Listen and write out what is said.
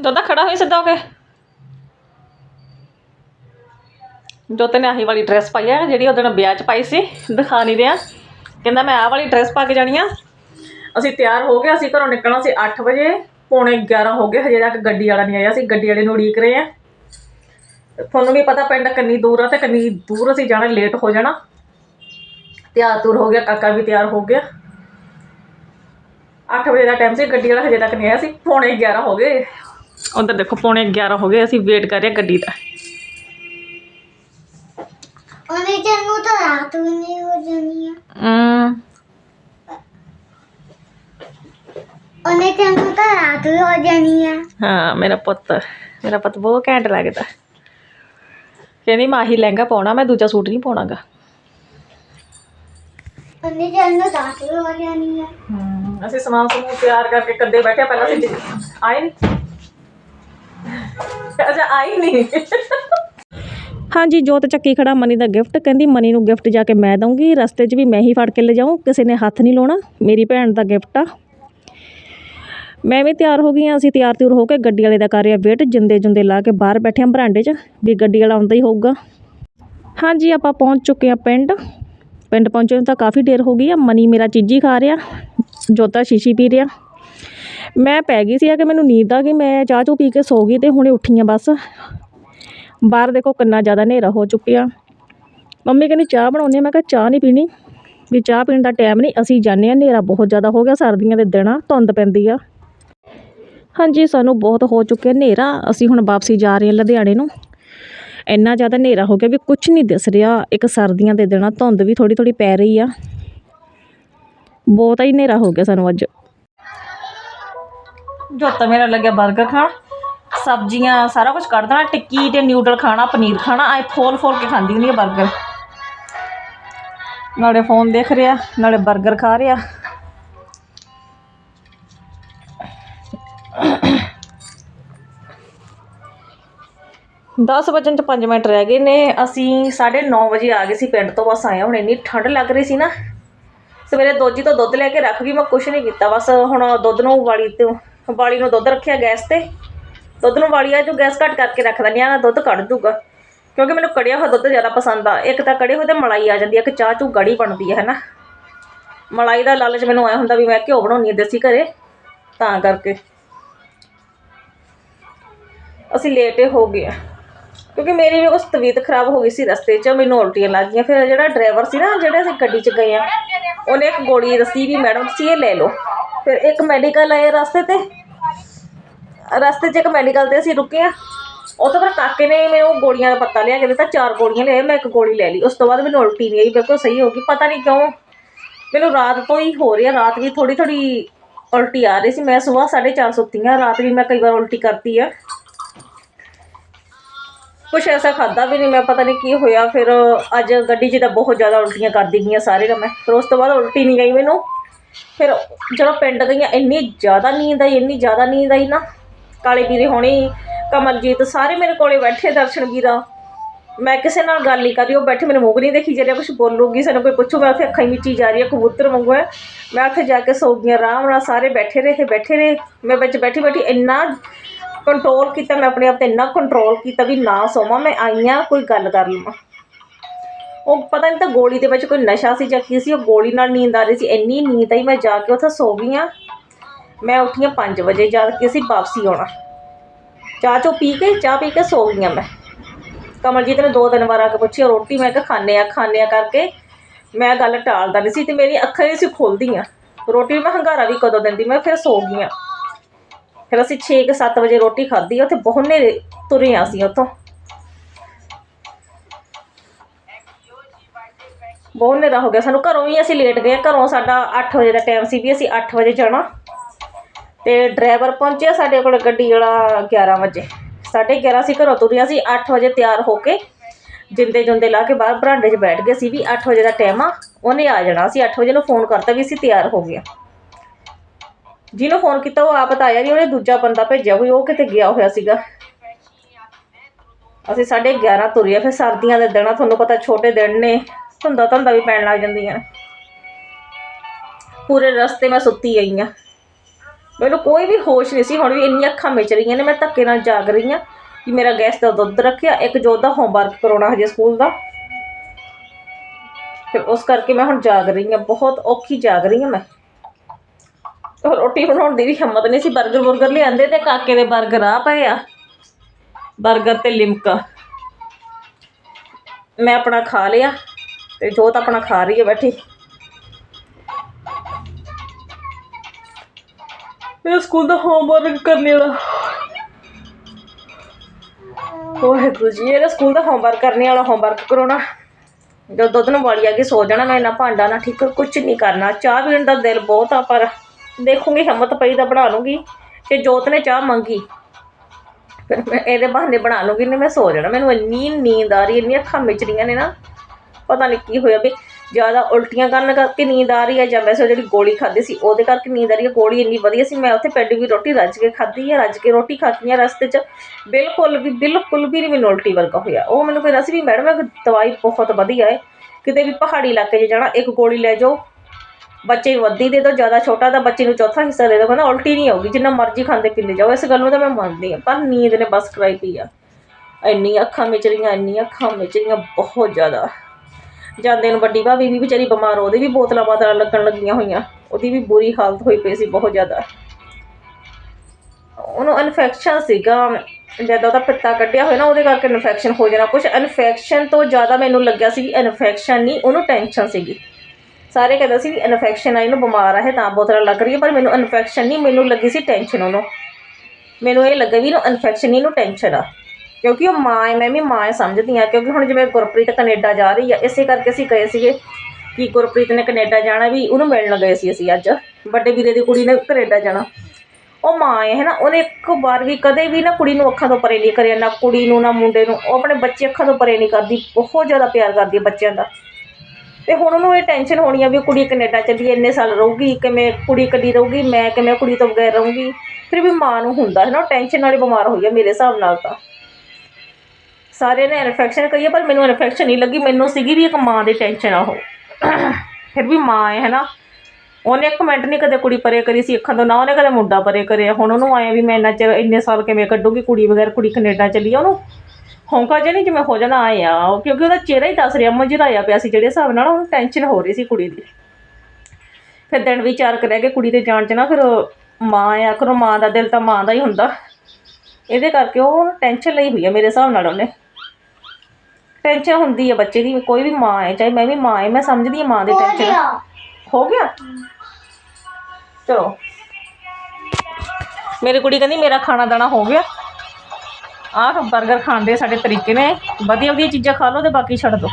ਦੋਦਾ ਖੜਾ ਹੋਈ ਸਿੱਧਾ ਹੋ ਕੇ। ਜੋਤ ਨੇ ਆਹੀ ਵਾਲੀ ਡਰੈਸ ਪਾਈ ਹੈ ਜਿਹੜੀ ਉਹਦੇ ਨਾਲ ਵਿਆਹ 'ਚ ਪਾਈ ਸੀ, ਦਿਖਾ ਨਹੀਂ ਰਿਹਾ। ਕਹਿੰਦਾ ਮੈਂ ਆਹ ਵਾਲੀ ਡਰੈਸ ਪਾ ਕੇ ਜਾਣੀ ਆ। ਅਸੀਂ ਤਿਆਰ ਹੋ ਗਏ, ਅਸੀਂ ਘਰੋਂ ਨਿਕਲਣਾ ਸੀ 8 ਵਜੇ, ਪੌਣੇ 11 ਹੋ ਗਏ, ਹਜੇ ਤੱਕ ਗੱਡੀ ਵਾਲਾ ਨਹੀਂ ਆਇਆ, ਅਸੀਂ ਗੱਡੀ ਵਾਲੇ ਨੂੰ ਉਡੀਕ ਰਹੇ ਆ। ਤੁਹਾਨੂੰ ਵੀ ਪਤਾ ਪਿੰਡ ਕਿੰਨੀ ਦੂਰ ਆ ਤੇ ਕਿੰਨੀ ਦੂਰ ਅਸੀਂ ਜਾਣਾ ਲੇਟ ਹੋ ਜਾਣਾ। ਤਿਆਰ ਤੁਰ ਹੋ ਗਿਆ, ਕਾਕਾ ਵੀ ਤਿਆਰ ਹੋ ਗਿਆ। 8 ਵਜੇ ਦਾ ਟਾਈਮ ਸੀ, ਗੱਡੀ ਵਾਲਾ ਹਜੇ ਤੱਕ ਨਹੀਂ ਆਇਆ ਸੀ, ਪੌਣੇ 11 ਹੋ ਗਏ। ਉਧਰ ਦੇਖੋ ਪੌਣੇ 11 ਹੋ ਗਏ ਅਸੀਂ ਵੇਟ ਕਰ ਰਹੇ ਗੱਡੀ ਦਾ। ਉਹਨੇ ਜਨੂ ਤਾਂ ਰਾਤ ਵੀ ਨਹੀਂ ਹੋ ਜਾਣੀ ਆ। ਹਮ, ਉਹਨੇ ਜਨੂ ਤਾਂ ਰਾਤ ਵੀ ਹੋ ਜਾਣੀ ਆ। ਹਾਂ ਮੇਰਾ ਪੁੱਤ ਮੇਰਾ ਪੁੱਤ ਬਹੁਤ ਘੈਂਟ ਲੱਗਦਾ। ਕਹਿੰਦੀ ਮੈਂ ਆਹੀ ਲਹਿੰਗਾ ਪਾਉਣਾ ਮੈਂ ਦੂਜਾ ਸੂਟ ਨਹੀਂ ਪਾਉਣਾਗਾ। ਉਹਨੇ ਜਨੂ ਰਾਤ ਵੀ ਹੋ ਜਾਣੀ ਆ। ਅਸੀਂ ਸਮਾਨ ਸਮੂਹ ਤਿਆਰ ਕਰਕੇ ਕੱਦੇ ਬੈਠੇ ਪਹਿਲਾਂ ਅਸੀਂ ਆਏ ਨਹੀਂ ਅੱਛਾ, ਆਈ ਨਹੀਂ ਹਾਂਜੀ, ਜੋਤ ਚੱਕੀ ਖੜਾ ਮਨੀ ਦਾ ਗਿਫਟ ਕਹਿੰਦੀ ਮਨੀ ਨੂੰ ਗਿਫਟ ਜਾ ਕੇ ਮੈਂ ਦਊਂਗੀ, ਰਸਤੇ 'ਚ ਵੀ ਮੈਂ ਹੀ ਫੜ ਕੇ ਲੈ ਜਾਊਂ ਕਿਸੇ ਨੇ ਹੱਥ ਨਹੀਂ ਲਾਉਣਾ, ਮੇਰੀ ਭੈਣ ਦਾ ਗਿਫਟ ਆ। ਮੈਂ ਵੀ ਤਿਆਰ ਹੋ ਗਈ ਹਾਂ ਅਸੀਂ ਤਿਆਰ ਤਿਉਰ ਹੋ ਕੇ ਗੱਡੀ ਵਾਲੇ ਦਾ ਕਰ ਰਿਹਾ ਵੇਟ, ਜਿੰਦੇ ਜੁੰਦੇ ਲਾ ਕੇ ਬਾਹਰ ਬੈਠੇ ਹਾਂ ਬਰਾਂਡੇ 'ਚ, ਵੀ ਗੱਡੀ ਵਾਲਾ ਆਉਂਦਾ ਹੀ ਹੋਊਗਾ। ਹਾਂਜੀ, ਆਪਾਂ ਪਹੁੰਚ ਚੁੱਕੇ ਹਾਂ ਪਿੰਡ। ਪਿੰਡ ਪਹੁੰਚੇ ਨੂੰ ਤਾਂ ਕਾਫੀ ਦੇਰ ਹੋ ਗਈ ਆ, ਮਨੀ ਮੇਰਾ ਚੀਜ਼ੀ ਖਾ ਰਿਹਾ, ਜੋਤਾ ਸ਼ੀਸ਼ੀ ਪੀ ਰਿਹਾ। ਮੈਂ ਪੈ ਗਈ ਸੀ ਆ ਕਿ ਮੈਨੂੰ ਨੀਂਦ ਆ ਗਈ, ਮੈਂ ਚਾਹ ਚੂ ਪੀ ਕੇ ਸੋ ਗਈ ਤੇ ਹੁਣੇ ਉੱਠੀ ਆ ਬਸ। ਬਾਹਰ ਦੇਖੋ ਕਿੰਨਾ ਜ਼ਿਆਦਾ ਹਨੇਰਾ ਹੋ ਚੁੱਕਿਆ। ਮੰਮੀ ਕਹਿੰਦੀ, ਚਾਹ ਬਣਾਉਣੀ ਆ? ਮੈਂ ਕਿਹਾ, ਚਾਹ ਨਹੀਂ ਪੀਣੀ। ਵੀ ਚਾਹ ਪੀਣ ਦਾ ਟਾਈਮ ਨਹੀਂ, ਅਸੀਂ ਜਾਂਦੇ ਆ, ਹਨੇਰਾ ਬਹੁਤ ਜ਼ਿਆਦਾ ਹੋ ਗਿਆ ਸਰਦੀਆਂ ਦੇ ਦਿਨ ਆ ਧੁੰਦ ਪੈਂਦੀ ਆ। ਹਾਂਜੀ, ਸਾਨੂੰ ਬਹੁਤ ਹੋ ਚੁੱਕਿਆ ਹਨੇਰਾ। ਅਸੀਂ ਹੁਣ ਵਾਪਸੀ ਜਾ ਰਹੇ ਹਾਂ ਲੁਧਿਆਣੇ ਨੂੰ। ਇੰਨਾ ਜ਼ਿਆਦਾ ਹਨੇਰਾ ਹੋ ਗਿਆ ਵੀ ਕੁਝ ਨਹੀਂ ਦਿਸ ਰਿਹਾ। ਇੱਕ ਸਰਦੀਆਂ ਦੇ ਦਿਨਾਂ ਧੁੰਦ ਵੀ ਥੋੜੀ ਥੋੜੀ ਪੈ ਰਹੀ ਆ। ਬਹੁਤ ਹੀ ਹਨੇਰਾ ਹੋ ਗਿਆ ਸਾਨੂੰ ਅੱਜ। ਜੋਤਾ ਮੇਰਾ ਲੱਗਿਆ 버ਗਰ ਖਾਣ। ਸਬਜ਼ੀਆਂ ਸਾਰਾ ਕੁਝ ਕੱਢ ਦੇਣਾ, ਟਿੱਕੀ ਤੇ ਨਿਊਡਲ ਖਾਣਾ, ਪਨੀਰ ਖਾਣਾ ਆਏ ਫੋਲ ਫੋਲ ਕੇ ਖਾਂਦੀ ਹੁੰਦੀ ਹੈ 버ਗਰ ਨਾਲੇ ਫੋਨ ਦੇਖ ਰਿਹਾ, ਨਾਲੇ 버ਗਰ ਖਾ ਰਿਹਾ। ਦਸ ਵਜਣ ਚ 5 ਮਿੰਟ ਰਹਿ ਗਏ ਨੇ, ਅਸੀਂ 9:30 ਵਜੇ ਆ ਗਏ ਸੀ ਪਿੰਡ ਤੋਂ, ਬਸ ਆਏ ਹੁਣ ਇੰਨੀ ਠੰਡ ਲੱਗ ਰਹੀ ਸੀ ਨਾ। ਸਵੇਰੇ ਦੋਜੀ ਤੋਂ ਦੁੱਧ ਲੈ ਕੇ ਰੱਖ ਗਈ, ਮੈਂ ਕੁਛ ਨਹੀਂ ਕੀਤਾ, ਬਸ ਹੁਣ ਦੁੱਧ ਨੂੰ ਉਬਾਲੀ ਤੇ ਵਾਲੀ ਨੂੰ ਦੁੱਧ ਰੱਖਿਆ ਗੈਸ ਤੇ। ਦੁੱਧ ਨੂੰ ਉਬਾਲੀ ਆ ਜੋ ਗੈਸ ਘੱਟ ਕਰਕੇ ਰੱਖ ਦਿੰਦੀ ਆ, ਨਾ ਦੁੱਧ ਕੱਢ ਦੂਗਾ। ਕਿਉਂਕਿ ਮੈਨੂੰ ਕੜਿਆ ਹੋਇਆ ਦੁੱਧ ਜ਼ਿਆਦਾ ਪਸੰਦ ਆ। ਇੱਕ ਤਾਂ ਕੜੇ ਹੋਏ ਤੇ ਮਲਾਈ ਆ ਜਾਂਦੀ ਆ ਕਿ ਚਾਹ ਚੂ ਗੜੀ ਬਣਦੀ ਹੈ ਨਾ ਮਲਾਈ ਦਾ ਲਾਲਚ ਮੈਨੂੰ ਆਇਆ ਹੁੰਦਾ ਵੀ ਮੈਂ ਘਿਓ ਬਣਾਉਣੀ ਆ ਦੇਸੀ ਘਰੇ, ਤਾਂ ਕਰਕੇ। ਅਸੀਂ ਲੇਟ ਹੋ ਗਏ ਆ। ਕਿਉਂਕਿ ਮੇਰੀ ਵੀ ਉਸ ਤਬੀਅਤ ਖਰਾਬ ਹੋ ਗਈ ਸੀ ਰਸਤੇ 'ਚ, ਮੈਨੂੰ ਉਲਟੀਆਂ ਲੱਗ ਗਈਆਂ। ਫਿਰ ਜਿਹੜਾ ਡਰਾਈਵਰ ਸੀ ਨਾ, ਜਿਹੜੇ ਅਸੀਂ ਗੱਡੀ 'ਚ ਗਏ ਆ, ਉਹਨੇ ਇੱਕ ਗੋਲੀ ਦੱਸੀ ਵੀ, ਮੈਡਮ, ਤੁਸੀਂ ਇਹ ਲੈ ਲਓ। ਫਿਰ ਇੱਕ ਮੈਡੀਕਲ ਆਇਆ ਰਸਤੇ ਤੇ। ਰਸਤੇ 'ਚ ਇੱਕ ਮੈਡੀਕਲ ਤੇ ਅਸੀਂ ਰੁਕੇ ਆ ਉਹ ਤੋਂ ਫਿਰ ਕਾਕੇ ਨੇ ਮੈਨੂੰ ਗੋਲੀਆਂ ਦਾ ਪੱਤਾ ਲਿਆ ਕੇ ਤਾਂ ਚਾਰ ਗੋਲੀਆਂ ਲਿਆ ਮੈਂ ਇੱਕ ਗੋਲੀ ਲੈ ਲਈ। ਉਸ ਤੋਂ ਬਾਅਦ ਮੈਨੂੰ ਉਲਟੀ ਨਹੀਂ ਆਈ, ਬਿਲਕੁਲ ਸਹੀ ਹੋ ਗਈ। ਪਤਾ ਨਹੀਂ ਕਿਉਂ ਮੈਨੂੰ ਰਾਤ ਤੋਂ ਹੀ ਹੋ ਰਹੀ ਆ ਰਾਤ ਵੀ ਥੋੜੀ ਥੋੜੀ ਉਲਟੀ ਆ ਰਹੀ ਸੀ। ਮੈਂ ਸਵੇਰ 4:30 ਸੁੱਤੀ ਆ ਰਾਤ ਵੀ ਮੈਂ ਕਈ ਵਾਰ ਉਲਟੀ ਕਰਤੀ ਆ। ਕੁਛ ਐਸਾ ਖਾਦਾ ਵੀ ਨਹੀਂ, ਮੈਂ ਪਤਾ ਨਹੀਂ ਕੀ ਹੋਇਆ। ਫਿਰ ਅੱਜ ਗੱਡੀ 'ਚ ਤਾਂ ਬਹੁਤ ਜ਼ਿਆਦਾ ਉਲਟੀਆਂ ਕਰਦੀ ਗਈਆਂ ਸਾਰੇ ਦਾ ਮੈਂ। ਫਿਰ ਉਸ ਤੋਂ ਬਾਅਦ ਉਲਟੀ ਨਹੀਂ ਗਈ ਮੈਨੂੰ। ਫਿਰ ਜਦੋਂ ਪਿੰਡ ਗਈਆਂ, ਇੰਨੀ ਜ਼ਿਆਦਾ ਨੀਂਦ ਆਈ, ਇੰਨੀ ਜ਼ਿਆਦਾ ਨੀਂਦ ਆਈ ਨਾ, ਕਾਲੇ ਵੀਰੇ ਹੋਣੀ, ਕਮਲਜੀਤ ਸਾਰੇ ਮੇਰੇ ਕੋਲੇ ਬੈਠੇ ਦਰਸ਼ਨ ਵੀਰਾ। ਮੈਂ ਕਿਸੇ ਨਾਲ ਗੱਲ ਨਹੀਂ ਕਰ ਰਹੀ ਉਹ ਬੈਠੇ ਮੈਨੂੰ ਮੂੰਹ ਨਹੀਂ ਦੇਖੀ ਜਾ ਰਿਹਾ ਕੁਝ ਬੋਲੂਗੀ, ਸਾਨੂੰ ਕੋਈ ਪੁੱਛੂ ਮੈਂ ਉੱਥੇ ਅੱਖਾਂ ਹੀ ਮੀਚੀ ਜਾ ਰਹੀ ਹੈ, ਕਬੂਤਰ ਵਾਂਗੂ ਹੈ। ਮੈਂ ਉੱਥੇ ਜਾ ਕੇ ਸੌ ਗਈ, ਆਰਾਮ ਨਾਲ ਸਾਰੇ ਬੈਠੇ ਰਹੇ ਬੈਠੇ ਰਹੇ। ਮੈਂ ਵਿੱਚ ਬੈਠੀ ਬੈਠੀ ਇੰਨਾ ਕੰਟਰੋਲ ਕੀਤਾ, ਮੈਂ ਆਪਣੇ ਆਪ ਤੇ ਇੰਨਾ ਕੰਟਰੋਲ ਕੀਤਾ ਵੀ ਨਾ ਸੋਵਾਂ, ਮੈਂ ਆਈ ਹਾਂ ਕੋਈ ਗੱਲ ਕਰ ਲਵਾਂ ਉਹ ਪਤਾ ਨਹੀਂ ਤਾਂ ਗੋਲੀ ਦੇ ਵਿੱਚ ਕੋਈ ਨਸ਼ਾ ਸੀ ਜਾਂ ਕੀ ਸੀ, ਉਹ ਗੋਲੀ ਨਾਲ ਨੀਂਦ ਆ ਰਹੀ ਸੀ, ਇੰਨੀ ਨੀਂਦ ਆਈ ਮੈਂ ਜਾ ਕੇ ਉੱਥੇ ਸੋ ਗਈ ਹਾਂ। ਮੈਂ ਉੱਠੀ ਹਾਂ 5 ਵਜੇ, ਜਦ ਕਿ ਅਸੀਂ ਵਾਪਸੀ ਆਉਣਾ। ਚਾਹ ਚੋ ਪੀ ਕੇ, ਚਾਹ ਪੀ ਕੇ ਸੋ ਗਈ ਹਾਂ ਮੈਂ। ਕਮਲਜੀਤ ਨੇ ਦੋ ਦਿਨ ਵਾਰ ਆ ਕੇ ਪੁੱਛੀ ਰੋਟੀ ਮੈਂ ਕਿਹਾ ਖਾਣੇ ਆ ਖਾਣੇ ਆ ਕਰਕੇ। ਮੈਂ ਗੱਲ ਟਾਲਦਾ ਨਹੀਂ ਸੀ ਤੇ ਮੇਰੀ ਅੱਖਾਂ ਹੀ ਸੀ ਖੁੱਲਦੀਆਂ। ਰੋਟੀ ਵੀ ਮੈਂ ਹੰਗਾਰਾ ਵੀ ਕਦੋਂ ਦਿੰਦੀ, ਮੈਂ ਫਿਰ ਸੋ ਗਈ ਹਾਂ। ਫਿਰ ਅਸੀਂ 6 ਕਿ 7 ਵਜੇ ਰੋਟੀ ਖਾਧੀ, ਉੱਥੇ ਬਹੁਤ ਹਨੇਰੇ ਤੁਰੇ ਆ ਅਸੀਂ ਉੱਥੋਂ। ਬਹੁਤ ਹਨੇਰਾ ਹੋ ਗਿਆ। ਸਾਨੂੰ ਘਰੋਂ ਵੀ ਅਸੀਂ ਲੇਟ ਗਏ। ਘਰੋਂ ਸਾਡਾ 8 ਵਜੇ ਦਾ ਟਾਈਮ ਸੀ ਵੀ ਅਸੀਂ 8 ਵਜੇ ਜਾਣਾ। ਤੇ ਡਰਾਈਵਰ ਪਹੁੰਚਿਆ ਸਾਡੇ ਕੋਲ ਗੱਡੀ ਵਾਲਾ 11 ਵਜੇ। 11:30 ਅਸੀਂ ਘਰੋਂ ਤੁਰਿਆ ਸੀ 8 ਵਜੇ ਤਿਆਰ ਹੋ ਕੇ ਜਿੰਦੇ ਜੁੰਦੇ ਲਾ ਕੇ ਬਾਹਰ ਬਰਾਂਡੇ 'ਚ ਬੈਠ ਗਏ ਸੀ ਵੀ 8 ਵਜੇ ਦਾ ਟਾਈਮ ਆ, ਉਹਨੇ ਆ ਜਾਣਾ। ਅਸੀਂ 8 ਵਜੇ ਨੂੰ ਫੋਨ ਕਰਤਾ ਵੀ ਅਸੀਂ ਤਿਆਰ ਹੋ ਗਏ ਜਿਹਨੂੰ ਫੋਨ ਕੀਤਾ ਉਹ ਆਪ ਤਾਂ ਆਇਆ ਨਹੀਂ ਉਹਨੇ ਦੂਜਾ ਬੰਦਾ ਭੇਜਿਆ ਕੋਈ ਉਹ ਕਿਤੇ ਗਿਆ ਹੋਇਆ ਸੀਗਾ। ਅਸੀਂ 11:30 ਤੁਰੇ ਆ, ਫਿਰ ਸਰਦੀਆਂ ਦੇ ਦਿਨਾਂ, ਤੁਹਾਨੂੰ ਪਤਾ ਛੋਟੇ ਦਿਨ ਨੇ। ਧੰਦਾ ਧੰਦਾ ਵੀ ਪੈਣ ਲੱਗ ਜਾਂਦੀਆਂ ਨੇ। ਪੂਰੇ ਰਸਤੇ ਮੈਂ ਸੁੱਤੀ ਗਈ ਆ। ਮੈਨੂੰ ਕੋਈ ਵੀ ਹੋਸ਼ ਨਹੀਂ ਸੀ, ਹੁਣ ਵੀ ਇੰਨੀਆਂ ਅੱਖਾਂ ਮਿਚ ਰਹੀਆਂ ਨੇ, ਮੈਂ ਧੱਕੇ ਨਾਲ ਜਾਗ ਰਹੀ ਆ ਕਿ ਮੇਰਾ ਗੈਸ ਦਾ ਦੁੱਧ ਰੱਖਿਆ, ਇੱਕ ਜੋਤ ਦਾ ਹੋਮਵਰਕ ਕਰਾਉਣਾ ਹਜੇ ਸਕੂਲ ਦਾ। ਫਿਰ ਉਸ ਕਰਕੇ ਮੈਂ ਹੁਣ ਜਾਗ ਰਹੀ ਆ, ਬਹੁਤ ਔਖੀ ਜਾਗ ਰਹੀ ਆ ਮੈਂ। ਰੋਟੀ ਬਣਾਉਣ ਦੀ ਵੀ ਹਿੰਮਤ ਨਹੀਂ ਸੀ, ਬਰਗਰ 버ਗਰ ਲਿਆਂਦੇ ਤੇ ਕਾਕੇ ਦੇ 버ਗਰ ਆ ਪਏ ਆ। 버ਗਰ ਤੇ ਲਿਮਕਾ। ਮੈਂ ਆਪਣਾ ਖਾ ਲਿਆ। ਤੇ ਜੋਤ ਆਪਣਾ ਖਾ ਰਹੀ ਹੈ ਬੈਠੀ। ਮੇਰਾ ਸਕੂਲ ਦਾ ਹੋਮਵਰਕ ਕਰਨੇ ਵਾਲਾ। ਵਾਹਿਗੁਰੂ ਜੀ, ਇਹਦਾ ਸਕੂਲ ਦਾ ਹੋਮਵਰਕ ਕਰਨੇ ਵਾਲਾ ਹੋਮਵਰਕ ਕਰਾਉਣਾ ਜਦੋਂ ਦੁੱਧ ਨੂੰ ਵਾਲੀ ਆ ਕੇ ਸੋ ਜਾਣਾ, ਮੈਂ ਨਾ ਭਾਂਡਾ ਨਾ ਠੀਕ ਕੁਝ ਨਹੀਂ ਕਰਨਾ। ਚਾਹ ਪੀਣ ਦਾ ਦਿਲ ਬਹੁਤ ਆ, ਪਰ ਦੇਖੂੰਗੀ, ਹਿੰਮਤ ਪਈ ਤਾਂ ਬਣਾ ਲੂੰਗੀ। ਤੇ ਜੋਤ ਨੇ ਚਾਹ ਮੰਗੀ। ਫਿਰ ਮੈਂ ਇਹਦੇ ਬਹਾਨੇ ਬਣਾ ਲੂੰਗੀ ਨੇ ਮੈਂ ਸੋ ਜਾਣਾ। ਮੈਨੂੰ ਇੰਨੀ ਨੀਂਦ ਆ ਰਹੀ, ਇੰਨੀਆਂ ਅੱਖਾਂ ਮਿਚ ਰਹੀਆਂ ਨੇ ਨਾ। ਪਤਾ ਨਹੀਂ ਕੀ ਹੋਇਆ ਵੀ ਜ਼ਿਆਦਾ ਉਲਟੀਆਂ ਕਰਨ ਕਰਕੇ ਨੀਂਦ ਆ ਰਹੀ ਹੈ ਜਾਂ ਵੈਸੇ ਉਹ ਜਿਹੜੀ ਗੋਲੀ ਖਾਧੀ ਸੀ, ਉਹਦੇ ਕਰਕੇ ਨੀਂਦ ਆ ਰਹੀ ਹੈ, ਗੋਲੀ ਇੰਨੀ ਵਧੀਆ ਸੀ, ਮੈਂ ਉੱਥੇ ਪਿੰਡ ਵੀ ਰੋਟੀ ਰੱਜ ਕੇ ਖਾਧੀ ਹੈ, ਰੱਜ ਕੇ ਰੋਟੀ ਖਾਧੀ ਹੈ ਰਸਤੇ 'ਚ ਬਿਲਕੁਲ ਵੀ ਬਿਲਕੁਲ ਵੀ ਨਹੀਂ ਮੈਨੂੰ ਉਲਟੀ ਵਰਗਾ ਹੋਇਆ। ਉਹ ਮੈਨੂੰ ਕਹਿੰਦਾ ਸੀ ਵੀ ਮੈਡਮ, ਇਹ ਦਵਾਈ ਬਹੁਤ ਵਧੀਆ ਹੈ, ਕਿਤੇ ਵੀ ਪਹਾੜੀ ਇਲਾਕੇ 'ਚ ਜਾਣਾ, ਇੱਕ ਗੋਲੀ ਲੈ ਜਾਓ, ਬੱਚੇ ਨੂੰ ਅੱਧੀ ਦੇ ਦਿਓ, ਜ਼ਿਆਦਾ ਛੋਟਾ ਤਾਂ ਬੱਚੇ ਨੂੰ ਚੌਥਾ ਹਿੱਸਾ ਦੇ ਦਿਓ, ਕਹਿੰਦਾ ਉਲਟੀ ਨਹੀਂ ਆਊਗੀ, ਜਿੰਨਾ ਮਰਜ਼ੀ ਖਾਂਦੇ ਪੀਂਦੇ ਜਾਓ, ਇਸ ਗੱਲ ਨੂੰ ਤਾਂ ਮੈਂ ਮੰਨਦੀ ਹਾਂ, ਪਰ ਨੀਂਦ ਨੇ ਬਸ ਕਰਾਈ ਪਈ ਆ। ਇੰਨੀਆਂ ਅੱਖਾਂ ਮਿਚ ਰਹੀਆਂ, ਇੰਨੀਆਂ ਅੱਖਾਂ ਮਿਚ ਰਹੀਆਂ, ਬਹੁਤ ਜ਼ਿਆਦਾ। ਜਾਂਦੇ ਨੂੰ ਵੱਡੀ ਭਾਬੀ ਵੀ ਵਿਚਾਰੀ ਬਿਮਾਰ, ਉਹਦੇ ਵੀ ਬੋਤਲਾਂ ਬਾਤਲਾਂ ਲੱਗਣ ਲੱਗੀਆਂ ਹੋਈਆਂ। ਉਹਦੀ ਵੀ ਬੁਰੀ ਹਾਲਤ ਹੋਈ ਪਈ ਸੀ ਬਹੁਤ ਜ਼ਿਆਦਾ। ਉਹਨੂੰ ਇਨਫੈਕਸ਼ਨ ਸੀਗਾ। ਜਦੋਂ ਉਹਦਾ ਪਿੱਤਾ ਕੱਢਿਆ ਹੋਇਆ ਨਾ, ਉਹਦੇ ਕਰਕੇ ਇਨਫੈਕਸ਼ਨ ਹੋ ਜਾਣਾ। ਕੁਝ ਇਨਫੈਕਸ਼ਨ ਤੋਂ ਜ਼ਿਆਦਾ ਮੈਨੂੰ ਲੱਗਿਆ ਸੀ ਇਨਫੈਕਸ਼ਨ ਨਹੀਂ, ਉਹਨੂੰ ਟੈਨਸ਼ਨ ਸੀਗੀ। ਸਾਰੇ ਕਹਿੰਦੇ ਸੀ ਇਨਫੈਕਸ਼ਨ ਆਈ ਨੂੰ ਬਿਮਾਰ ਆ, ਇਹ ਤਾਂ ਬੋਤਲਾਂ ਲੱਗ ਰਹੀ ਹੈ ਪਰ ਮੈਨੂੰ ਇਨਫੈਕਸ਼ਨ ਨਹੀਂ, ਮੈਨੂੰ ਲੱਗੀ ਸੀ ਟੈਨਸ਼ਨ ਉਹਨੂੰ। ਮੈਨੂੰ ਇਹ ਲੱਗਾ ਵੀ ਇਹਨੂੰ ਇਨਫੈਕਸ਼ਨ ਨਹੀਂ, ਇਹਨੂੰ ਟੈਨਸ਼ਨ ਆ। ਕਿਉਂਕਿ ਉਹ ਮਾਂ ਹੈ, ਮੈਂ ਵੀ ਮਾਂ ਹੈ ਸਮਝਦੀ ਹਾਂ, ਕਿਉਂਕਿ ਹੁਣ ਜਿਵੇਂ ਗੁਰਪ੍ਰੀਤ ਕੈਨੇਡਾ ਜਾ ਰਹੀ ਆ, ਇਸੇ ਕਰਕੇ ਅਸੀਂ ਗਏ ਸੀਗੇ ਕਿ ਗੁਰਪ੍ਰੀਤ ਨੇ ਕੈਨੇਡਾ ਜਾਣਾ ਵੀ ਉਹਨੂੰ ਮਿਲਣ ਗਏ ਸੀ ਅਸੀਂ ਅੱਜ, ਵੱਡੇ ਵੀਰੇ ਦੀ ਕੁੜੀ ਨੇ ਕੈਨੇਡਾ ਜਾਣਾ। ਉਹ ਮਾਂ ਹੈ ਹੈ ਨਾ ਉਹਨੇ ਇੱਕ ਵਾਰ ਵੀ ਕਦੇ ਵੀ ਨਾ ਕੁੜੀ ਨੂੰ ਅੱਖਾਂ ਤੋਂ ਪਰੇ ਨਹੀਂ ਕਰਿਆ, ਨਾ ਕੁੜੀ ਨੂੰ, ਨਾ ਮੁੰਡੇ ਨੂੰ, ਉਹ ਆਪਣੇ ਬੱਚੇ ਅੱਖਾਂ ਤੋਂ ਪਰੇ ਨਹੀਂ ਕਰਦੀ, ਬਹੁਤ ਜ਼ਿਆਦਾ ਪਿਆਰ ਕਰਦੀ ਹੈ ਬੱਚਿਆਂ ਦਾ। ਤੇ ਹੁਣ ਉਹਨੂੰ ਇਹ ਟੈਨਸ਼ਨ ਹੋਣੀ ਆ ਵੀ ਕੁੜੀ ਕੈਨੇਡਾ ਚੱਲੀ ਇੰਨੇ ਸਾਲ ਰਹੂਗੀ, ਕਿਵੇਂ ਕੁੜੀ ਕੱਢੀ ਰਹੂਗੀ, ਮੈਂ ਕਿਵੇਂ ਕੁੜੀ ਤੋਂ ਬਗੈਰ ਰਹੂੰਗੀ, ਫਿਰ ਵੀ ਮਾਂ ਨੂੰ ਹੁੰਦਾ ਹੈ ਨਾ ਟੈਨਸ਼ਨ ਨਾਲੇ ਬਿਮਾਰ ਹੋਈ ਆ ਮੇਰੇ ਹਿਸਾਬ ਨਾਲ ਤਾਂ। ਸਾਰਿਆਂ ਨੇ ਇਨਫੈਕਸ਼ਨ ਕਹੀ ਹੈ, ਪਰ ਮੈਨੂੰ ਇਨਫੈਕਸ਼ਨ ਨਹੀਂ ਲੱਗੀ, ਮੈਨੂੰ ਸੀਗੀ ਵੀ ਇੱਕ ਮਾਂ ਦੀ ਟੈਨਸ਼ਨ ਆ ਉਹ। ਫਿਰ ਵੀ ਮਾਂ ਹੈ ਨਾ ਉਹਨੇ ਇੱਕ ਮਿੰਟ ਨਹੀਂ ਕਦੇ ਕੁੜੀ ਪਰੇ ਕਰੀ ਸੀ, ਅੱਖਾਂ ਤੋਂ, ਨਾ ਉਹਨੇ ਕਦੇ ਮੁੰਡਾ ਪਰੇ ਕਰਿਆ। ਹੁਣ ਉਹਨੂੰ ਆਇਆ ਵੀ ਮੈਂ ਇੰਨਾ ਚਿਰ, ਇੰਨੇ ਸਾਲ ਕਿਵੇਂ ਕੱਢੂਗੀ ਕੁੜੀ ਬਗੈਰ ਕੁੜੀ ਕੈਨੇਡਾ ਚਲੀ ਆ ਉਹਨੂੰ? ਹੌਂਕਾ ਜਿਹਾ ਨਹੀਂ ਜਿਵੇਂ ਹੋ ਜਾਣਾ ਆਏ ਆ ਉਹ, ਕਿਉਂਕਿ ਉਹਦਾ ਚਿਹਰਾ ਹੀ ਦੱਸ ਰਿਹਾ ਮੁੰਝਰਾਇਆ ਪਿਆ ਸੀ ਜਿਹੜੇ ਹਿਸਾਬ ਨਾਲ ਉਹਨੂੰ ਟੈਨਸ਼ਨ ਹੋ ਰਹੀ ਸੀ ਕੁੜੀ ਦੀ। ਫਿਰ ਦਿਨ ਵੀ ਚਾਰ ਕੁ ਰਹਿ ਗਏ ਕੁੜੀ ਦੇ ਜਾਣ 'ਚ ਨਾ, ਫਿਰ ਮਾਂ ਆ ਕਰੋ ਮਾਂ ਦਾ ਦਿਲ ਤਾਂ ਮਾਂ ਦਾ ਹੀ ਹੁੰਦਾ। ਇਹਦੇ ਕਰਕੇ ਉਹ ਟੈਨਸ਼ਨ ਲਈ ਹੋਈ ਆ ਮੇਰੇ ਹਿਸਾਬ ਨਾਲ ਉਹਨੇ। ਟੈਨਸ਼ਨ ਹੁੰਦੀ ਹੈ ਬੱਚੇ ਦੀ ਕੋਈ ਵੀ ਮਾਂ ਹੈ ਚਾਹੇ ਮੈਂ ਵੀ ਮਾਂ ਹੈ ਮੈਂ ਸਮਝਦੀ ਹਾਂ ਮਾਂ ਦੀ ਟੈਨਸ਼ਨ ਹੋ ਗਿਆ? ਚਲੋ। ਮੇਰੀ ਕੁੜੀ ਕਹਿੰਦੀ ਮੇਰਾ ਖਾਣਾ ਦਾਣਾ ਹੋ ਗਿਆ। ਆਹ 버ਗਰ ਖਾਣ ਦੇ ਸਾਡੇ ਤਰੀਕੇ ਨੇ। ਵਧੀਆ ਵਧੀਆ ਚੀਜ਼ਾਂ ਖਾ ਲਓ ਤੇ ਬਾਕੀ ਛੱਡ ਦਿਓ